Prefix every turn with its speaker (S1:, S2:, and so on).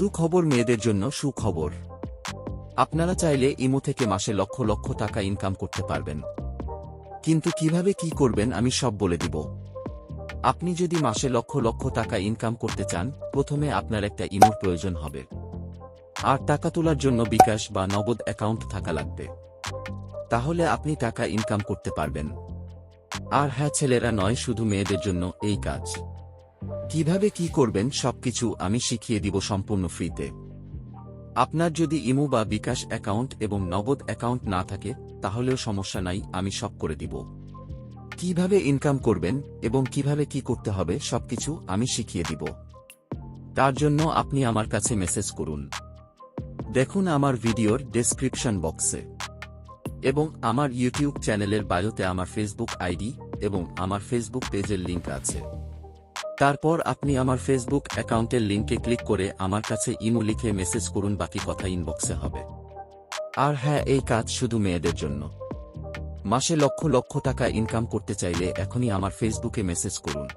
S1: সুখবর মেয়েদের জন্য সুখবর। আপনারা চাইলে ইমো থেকে মাসে লক্ষ লক্ষ টাকা ইনকাম করতে পারবেন। কিন্তু কীভাবে কি করবেন আমি সব বলে দিব। আপনি যদি মাসে লক্ষ লক্ষ টাকা ইনকাম করতে চান, প্রথমে আপনার একটা ইমোর প্রয়োজন হবে। আর টাকা তোলার জন্য বিকাশ বা নগদ অ্যাকাউন্ট থাকা লাগবে। তাহলে আপনি টাকা ইনকাম করতে পারবেন। আর হ্যাঁ ছেলেরা নয়, শুধু মেয়েদের জন্য এই কাজ। কীভাবে কি করবেন সবকিছু আমি শিখিয়ে দিব সম্পূর্ণ ফ্রিতে। আপনার যদি ইমো বা বিকাশ অ্যাকাউন্ট এবং নগদ অ্যাকাউন্ট না থাকে, তাহলেও সমস্যা নাই, আমি সব করে দিব। কীভাবে ইনকাম করবেন এবং কীভাবে কি করতে হবে সবকিছু আমি শিখিয়ে দিব। তার জন্য আপনি আমার কাছে মেসেজ করুন। দেখুন আমার ভিডিওর ডেসক্রিপশন বক্সে। এবং আমার ইউটিউব চ্যানেলের বায়োতে আমার ফেসবুক আইডি এবং আমার ফেসবুক পেজের লিংক আছে। তারপর আপনি আমার ফেসবুক অ্যাকাউন্টের লিঙ্কে ক্লিক করে আমার কাছে ইমো লিখে মেসেজ করুন, বাকি কথা ইনবক্সে হবে। আর হ্যাঁ এই কাজ শুধু মেয়েদের জন্য। মাসে লক্ষ লক্ষ টাকা ইনকাম করতে চাইলে এখনই আমার ফেসবুকে মেসেজ করুন।